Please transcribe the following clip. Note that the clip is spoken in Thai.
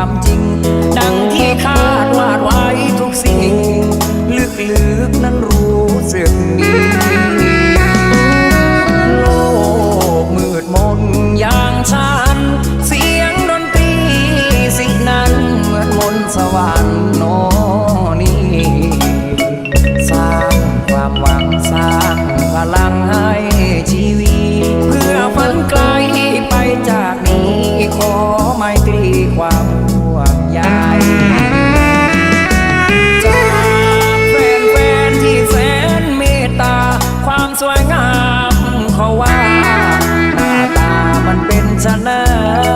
ความจริง ดังที่คาดวาดไว้ทุกสิ่ง ลึกๆนั้นรู้สึกดีโลกมืดมอย่างฉัน เสียงดนตรีสินั้นเหมือนมนสวรรค์โนนี่สร้างความหวังสร้างพลังให้ชีวิต เพื่อฝันไกลไปจากนี้ขอไม่ตรีความ Rồi,